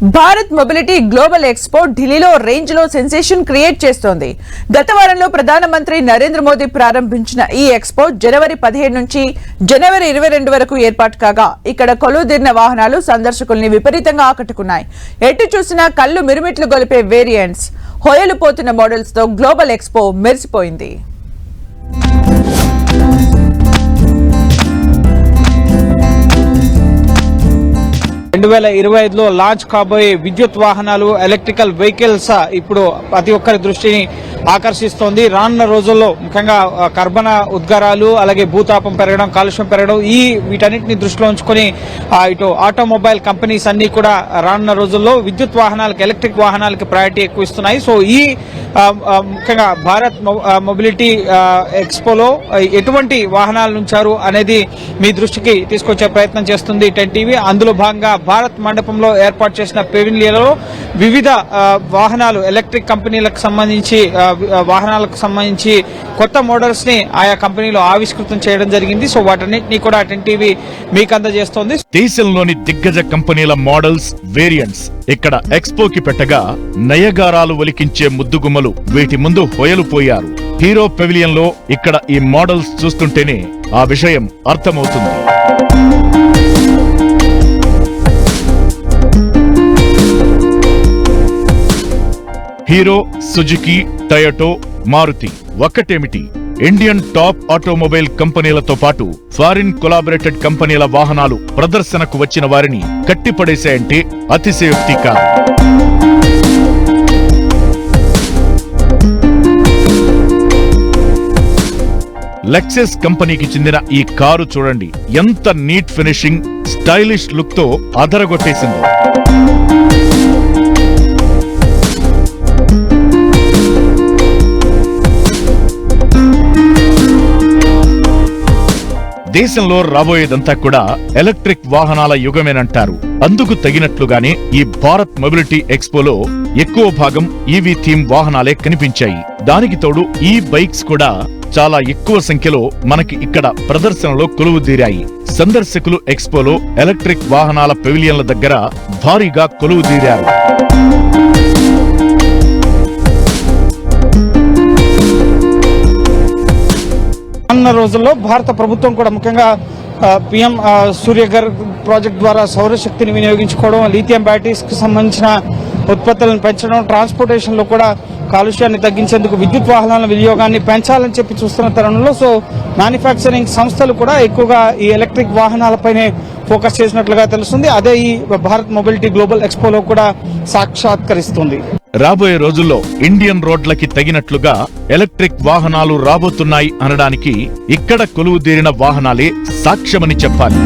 Bharat mobility global expo ఢిల్లీలో రేంజ్లో sensation create చేస్తోంది. గత వారంలో ప్రధానమంత్రి నరేంద్ర మోదీ ప్రారంభించిన ఈ ఎక్స్పో జనవరి పదిహేడు నుంచి జనవరి ఇరవై రెండు వరకు ఏర్పాటు కాగా ఇక్కడ కొలువుదీరిన వాహనాలు సందర్శకుల్ని విపరీతంగా ఆకట్టుకున్నాయి. ఎటు చూసినా కళ్ళు మిరుమిట్లు గొలిపే వేరియంట్స్ హొయలు పోతున్న మోడల్స్తో గ్లోబల్ ఎక్స్పో మెరిసిపోయింది. రెండు వేల ఇరవై ఐదులో లాంచ్ కాబోయే విద్యుత్ వాహనాలు ఎలక్ట్రికల్ వెహికల్స్ ఇప్పుడు ప్రతి ఒక్కరి దృష్టిని ఆకర్షిస్తోంది. రానున్న రోజుల్లో ముఖ్యంగా కర్బన ఉద్గారాలు అలాగే భూతాపం పెరగడం కాలుష్యం పెరగడం ఈ వీటన్నిటిని దృష్టిలో ఉంచుకొని ఇటు ఆటోమొబైల్ కంపెనీస్ అన్ని కూడా రానున్న రోజుల్లో విద్యుత్ వాహనాలకు ఎలక్ట్రిక్ వాహనాలకి ప్రయారిటీ ఎక్కువ ఇస్తున్నాయి. సో ఈ ముఖ్యంగా భారత్ మొ- మొబిలిటీ ఎక్స్పోలో ఎటువంటి వాహనాలు ఉంచారు అనేది మీ దృష్టికి తీసుకొచ్చే ప్రయత్నం చేస్తుంది టెన్ టీవీ. అందులో భాగంగా భారత్ మండపంలో ఏర్పాటు చేసిన పెవిలియన్లో వివిధ వాహనాలు ఎలక్ట్రిక్ కంపెనీలకు సంబంధించి వాహనాలకు సంబంధించి కొత్త మోడల్స్ని ఆయా కంపెనీలు ఆవిష్కృతం చేయడం జరిగింది. సో వాటన్నిటిని కూడా టెన్ టీవీ మీకు అందజేస్తోంది. దేశంలోని దిగ్గజ కంపెనీల మోడల్స్ వేరియంట్స్ ఇక్కడ ఎక్స్పోకి పెట్టగా నయగారాలు ఒలికించే ముద్దుగుమ్మలు వీటి ముందు హొయలు పోయారు హీరో పెవిలియన్లో ఇక్కడ ఈ మోడల్స్ చూస్తుంటేనే ఆ విషయం అర్థమవుతుంది. Hero Suzuki Toyota Maruti. ఒక్కటేమిటి? Indian top automobile కంపెనీలతో పాటు ఫారిన్ కొలాబరేటెడ్ కంపెనీల వాహనాలు ప్రదర్శనకు వచ్చిన వారిని కట్టిపడేశాయంటే అతిశయోక్తి కాదు. లెక్సెస్ కంపెనీకి చెందిన ఈ కారు చూడండి. ఎంత నీట్ ఫినిషింగ్ స్టైలిష్ లుక్తో అదరగొట్టేసిందో. దేశంలో రాబోయేదంతా కూడా ఎలక్ట్రిక్ వాహనాల యుగమేనంటారు. అందుకు తగినట్లుగానే ఈ భారత్ మొబిలిటీ ఎక్స్పోలో ఎక్కువ భాగం ఈవీ థీమ్ వాహనాలే కనిపించాయి. దానికి తోడు ఈ బైక్స్ కూడా చాలా ఎక్కువ సంఖ్యలో మనకి ఇక్కడ ప్రదర్శనలో కొలువుదీరాయి. సందర్శకులు ఎక్స్పోలో ఎలక్ట్రిక్ వాహనాల పెవిలియన్ల దగ్గర భారీగా కొలువుదీరారు. రానున్న రోజుల్లో భారత ప్రభుత్వం కూడా ముఖ్యంగా పిఎం సూర్యగర్ ప్రాజెక్ట్ ద్వారా సౌరశక్తిని వినియోగించుకోవడం లిథియం బ్యాటరీస్కి సంబంధించిన ఉత్పత్తులను పెంచడం ట్రాన్స్పోర్టేషన్లో కూడా కాలుష్యాన్ని తగ్గించేందుకు విద్యుత్ వాహనాల వినియోగాన్ని పెంచాలని చెప్పి చూస్తున్న తరుణంలో సో మ్యానుఫ్యాక్చరింగ్ సంస్థలు కూడా ఎక్కువగా ఈ ఎలక్ట్రిక్ వాహనాలపైనే ఫోకస్ చేసినట్లుగా తెలుస్తుంది. అదే ఈ భారత్ మొబిలిటీ గ్లోబల్ ఎక్స్పోలో కూడా సాక్షాత్కరిస్తుంది. రాబోయే రోజుల్లో ఇండియన్ రోడ్లకి తగినట్లుగా ఎలక్ట్రిక్ వాహనాలు రాబోతున్నాయి అనడానికి ఇక్కడ కొలువుదీరిన వాహనాలే సాక్ష్యమని చెప్పాలి.